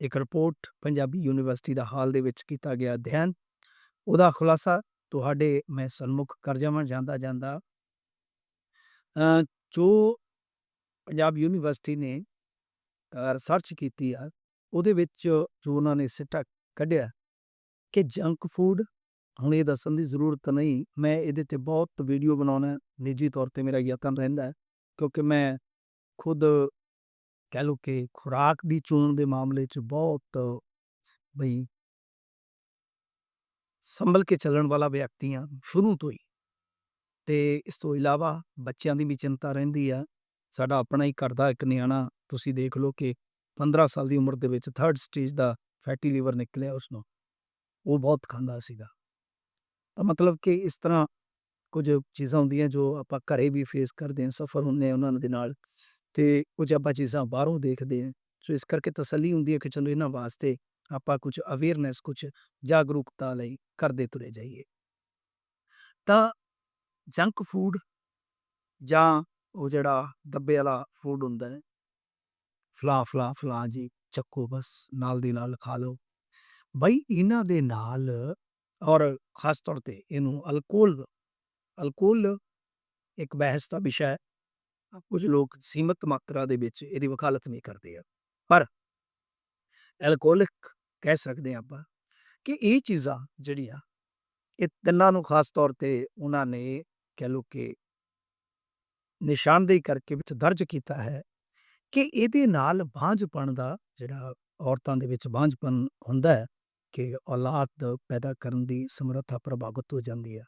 ਇੱਕ report Punjabi university ਦਾ ਹਾਲ ਦੇ ਵਿੱਚ ਕੀਤਾ ਗਿਆ ਅਧਿਐਨ। ਉਹਦਾ ਖੁਲਾਸਾ ਤੁਹਾਡੇ, ਮੈਂ ਸਨਮੁਖ ਕਰ ਜਾਵਾਂ, ਜਾਂਦਾ ਜਾਂਦਾ। ਜੋ ਪੰਜਾਬ ਯੂਨੀਵਰਸਿਟੀ ਨੇ ਰਿਸਰਚ ਕੀਤੀ ਆ, ਉਹਦੇ ਵਿੱਚ ਜੋ ਉਹਨਾਂ ਨੇ ਸਿੱਟਾ ਕੱਢਿਆ ਕਿ ਜੰਕ ਫੂਡ ਹੁਣ ਇਹ ਦੱਸਣ ਦੀ ਜ਼ਰੂਰਤ ਨਹੀਂ, ਮੈਂ ਇਹਦੇ ਤੇ ਬਹੁਤ ਵੀਡੀਓ ਬਣਾਉਣਾ ਨਿੱਜੀ ਤੌਰ ਤੇ ਮੇਰਾ ਯਤਨ ਰਹਿੰਦਾ ਕਿਉਂਕਿ ਮੈਂ ਖੁਦ ਕਹਿ ਲਓ ਕਿ ਖੁਰਾਕ ਦੀ ਚੋਣ ਦੇ ਮਾਮਲੇ 'ਚ ਬਹੁਤ, ਬਈ ਸੰਭਲ ਕੇ ਚੱਲਣ ਵਾਲਾ ਵਿਅਕਤੀ ਹਾਂ, ਸ਼ੁਰੂ ਤੋਂ ਹੀ। ਤੇ ਇਸ ਤੋਂ ਇਲਾਵਾ ਬੱਚਿਆਂ ਦੀ ਵੀ ਚਿੰਤਾ ਰਹਿੰਦੀ ਆ। ਸਾਡਾ ਆਪਣਾ ਹੀ ਘਰ ਦਾ ਇੱਕ ਨਿਆਣਾ, ਤੁਸੀਂ ਦੇਖ ਲਓ ਕਿ 15 ਸਾਲ ਦੀ ਉਮਰ ਦੇ ਵਿੱਚ ਥਰਡ ਸਟੇਜ ਦਾ ਫੈਟੀ ਲੀਵਰ ਨਿਕਲਿਆ ਉਸ ਨੂੰ ਉਹ ਬਹੁਤ ਖਾਂਦਾ ਸੀਗਾ। ਤਾਂ ਮਤਲਬ ਕਿ ਇਸ ਤਰ੍ਹਾਂ ਕੁਝ ਚੀਜ਼ਾਂ ਹੁੰਦੀਆਂ ਜੋ ਆਪਾਂ ਘਰੇ ਵੀ ਫੇਸ ਕਰਦੇ ਹਾਂ, ਸਫਰ ਹੁੰਦੇ ਆ ਉਹਨਾਂ ਦੇ ਨਾਲ। ਤੇ ਕੁਝ ਆਪਾਂ ਚੀਜ਼ਾਂ ਬਾਹਰੋਂ ਦੇਖਦੇ ਹਾਂ। ਸੋ ਇਸ ਕਰਕੇ ਤਸੱਲੀ ਹੁੰਦੀ ਹੈ ਕਿ ਚਲੋ ਇਹਨਾਂ ਵਾਸਤੇ ਆਪਾਂ ਕੁਝ ਅਵੇਅਰਨੈਸ ਕੁਝ ਜਾਗਰੂਕਤਾ ਲਈ ਕਰਦੇ ਤੁਰੇ ਜਾਈਏ। ਤਾਂ ਜੰਕ ਫੂਡ ਜਾਂ ਉਹ ਜਿਹੜਾ ਡੱਬੇ ਵਾਲਾ ਫੂਡ ਹੁੰਦਾ ਹੈ, ਫਲਾ ਫਲਾ ਫਲਾ ਜੀ, ਚੱਕੋ ਬਸ, ਨਾਲ ਦੀ ਨਾਲ ਖਾ ਲਓ। ਬਈ ਇਹਨਾਂ ਦੇ ਨਾਲ ਔਰ ਖਾਸ ਤੌਰ ਤੇ ਇਹਨੂੰ ਅਲਕੋਹਲ ਅਲਕੋਹਲ ਇੱਕ ਬਹਿਸ ਦਾ ਵਿਸ਼ਾ ਹੈ। ਕੁਝ ਲੋਕ ਸੀਮਤ ਮਾਤਰਾ ਦੇ ਵਿੱਚ ਇਹਦੀ ਵਕਾਲਤ ਨਹੀਂ ਕਰਦੇ ਆ। ਪਰ ਐਲਕੋਹਲਿਕ ਕਹਿ ਸਕਦੇ ਹਾਂ ਆਪਾਂ ਕਿ ਇਹ ਚੀਜ਼ਾਂ ਜਿਹੜੀਆਂ ਇਹ ਤਿੰਨਾਂ ਨੂੰ ਖਾਸ ਤੌਰ ਤੇ ਉਹਨਾਂ ਨੇ ਕਹਿ ਲਓ ਕਿ ਨਿਸ਼ਾਨਦੇਹੀ ਕਰਕੇ ਵਿੱਚ ਦਰਜ ਕੀਤਾ ਹੈ ਕਿ ਇਹਦੇ ਨਾਲ ਬਾਂਝਪਣ ਦਾ ਜਿਹੜਾ ਔਰਤਾਂ ਦੇ ਵਿੱਚ ਬਾਂਝਪਣ ਹੁੰਦਾ ਹੈ ਕਿ ਔਲਾਦ ਪੈਦਾ ਕਰਨ ਦੀ ਸਮਰੱਥਾ ਪ੍ਰਭਾਵਿਤ ਹੋ ਜਾਂਦੀ ਹੈ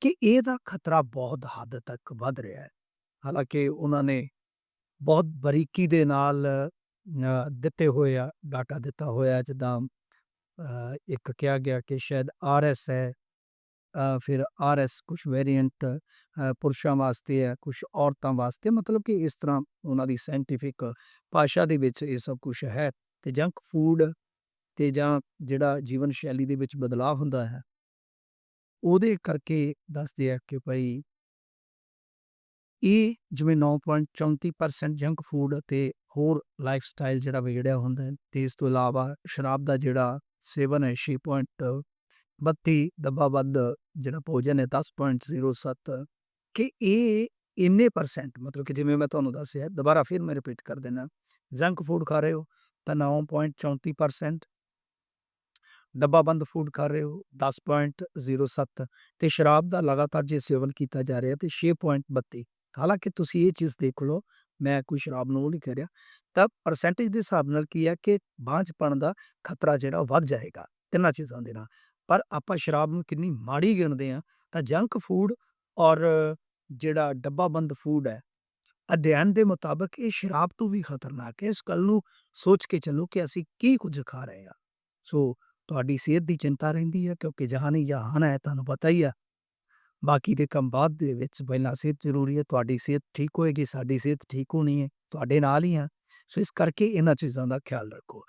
ਕਿ ਇਹਦਾ ਖਤਰਾ ਬਹੁਤ ਹੱਦ ਤੱਕ ਵੱਧ ਰਿਹਾ ਹੈ। ਹਾਲਾਂਕਿ ਉਹਨਾਂ ਨੇ ਬਹੁਤ ਬਰੀਕੀ ਦੇ ਨਾਲ ਦਿੱਤੇ ਹੋਏ ਆ ਡਾਟਾ ਦਿੱਤਾ ਹੋਇਆ ਜਿੱਦਾਂ ਇੱਕ ਕਿਹਾ ਗਿਆ ਕਿ ਸ਼ਾਇਦ ਆਰਐਸ ਹੈ ਅ, ਫਿਰ ਆਰਐਸ ਕੁਝ ਵੇਰੀਐਂਟ ਪੁਰਸ਼ਾਂ ਵਾਸਤੇ ਹੈ ਕੁਝ ਔਰਤਾਂ ਵਾਸਤੇ ਮਤਲਬ ਕਿ ਇਸ ਤਰ੍ਹਾਂ ਉਹਨਾਂ ਦੀ ਸਾਇੰਟੀਫਿਕ ਭਾਸ਼ਾ ਦੇ ਵਿੱਚ ਇਹ ਸਭ ਕੁਝ ਹੈ ਤੇ ਜੰਕ ਫੂਡ ਤੇ ਜਾਂ ਜਿਹੜਾ ਜੀਵਨ ਸ਼ੈਲੀ ਦੇ ਵਿੱਚ ਬਦਲਾਅ ਹੁੰਦਾ ਹੈ ਉਹਦੇ ਕਰਕੇ ਦੱਸਦੇ ਆ ਕਿ ਭਾਈ ਇਹ ਜਿਵੇਂ 9.34% ਜੰਕ ਫੂਡ ਅਤੇ ਹੋਰ ਲਾਈਫ ਸਟਾਈਲ ਜਿਹੜਾ ਵਿਗੜਿਆ ਹੁੰਦਾ ਹੈ, ਤੇ ਇਸ ਤੋਂ ਇਲਾਵਾ ਸ਼ਰਾਬ ਦਾ ਜਿਹੜਾ ਸੇਵਨ ਹੈ 6.32 ਡੱਬਾ ਵੱਧ ਜਿਹੜਾ ਭੋਜਨ ਹੈ 10.07 ਕਿ ਇਹ ਇੰਨੇ ਪਰਸੈਂਟ ਮਤਲਬ ਕਿ ਜਿਵੇਂ ਮੈਂ ਤੁਹਾਨੂੰ ਦੱਸਿਆ, ਦੁਬਾਰਾ ਫਿਰ ਮੈਂ ਰਿਪੀਟ ਕਰ ਦੇਣਾ ਜੰਕ ਫੂਡ ਖਾ ਰਹੇ ਹੋ ਤਾਂ 9.34% ਡੱਬਾ ਬੰਦ ਫੂਡ ਖਾ ਰਹੇ ਹੋ 10.07 ਤੇ ਸ਼ਰਾਬ ਦਾ ਲਗਾਤਾਰ ਜੇ ਸੇਵਨ ਕੀਤਾ ਜਾ ਰਿਹਾ ਤੇ 6.32 ਹਾਲਾਂਕਿ ਤੁਸੀਂ ਇਹ ਚੀਜ਼ ਦੇਖ ਲਓ, ਮੈਂ ਕੋਈ ਸ਼ਰਾਬ ਨੂੰ ਉਹ ਨਹੀਂ ਕਹਿ ਰਿਹਾ, ਤਾਂ ਪਰਸੈਂਟੇਜ ਦੇ ਹਿਸਾਬ ਨਾਲ ਕੀ ਹੈ ਕਿ ਬਾਂਝਪਣ ਦਾ ਖਤਰਾ ਜਿਹੜਾ ਉਹ ਵੱਧ ਜਾਏਗਾ ਤਿੰਨਾਂ ਚੀਜ਼ਾਂ ਦੇ ਨਾਲ। ਪਰ ਆਪਾਂ ਸ਼ਰਾਬ ਨੂੰ ਕਿੰਨੀ ਮਾੜੀ ਗਿਣਦੇ ਆ ਤਾਂ ਜੰਕ ਫੂਡ ਔਰ ਜਿਹੜਾ ਡੱਬਾ ਬੰਦ ਫੂਡ ਹੈ, ਅਧਿਐਨ ਦੇ ਮੁਤਾਬਕ ਇਹ ਸ਼ਰਾਬ ਤੋਂ ਵੀ ਖਤਰਨਾਕ ਹੈ। ਇਸ ਗੱਲ ਨੂੰ ਸੋਚ ਕੇ ਚੱਲੋ ਕਿ ਅਸੀਂ ਕੀ ਕੁਝ ਖਾ ਰਹੇ ਆ ਸੋ ਤੁਹਾਡੀ ਸਿਹਤ ਦੀ ਚਿੰਤਾ ਰਹਿੰਦੀ ਹੈ ਕਿਉਂਕਿ ਜਹਾਨੀ ਜਹਾਨ ਹੈ, ਤੁਹਾਨੂੰ ਪਤਾ ਹੀ ਆ। ਬਾਕੀ ਦੇ ਕੰਮ ਬਾਅਦ ਦੇ ਵਿੱਚ ਪਹਿਲਾਂ ਸਿਹਤ ਜ਼ਰੂਰੀ ਹੈ, ਤੁਹਾਡੀ ਸਿਹਤ ਠੀਕ ਹੋਏਗੀ, ਸਾਡੀ ਸਿਹਤ ਠੀਕ ਹੋਣੀ ਹੈ, ਤੁਹਾਡੇ ਨਾਲ ਹੀ ਆ ਸੋ ਇਸ ਕਰਕੇ ਇਹਨਾਂ ਚੀਜ਼ਾਂ ਦਾ ਖਿਆਲ ਰੱਖੋ।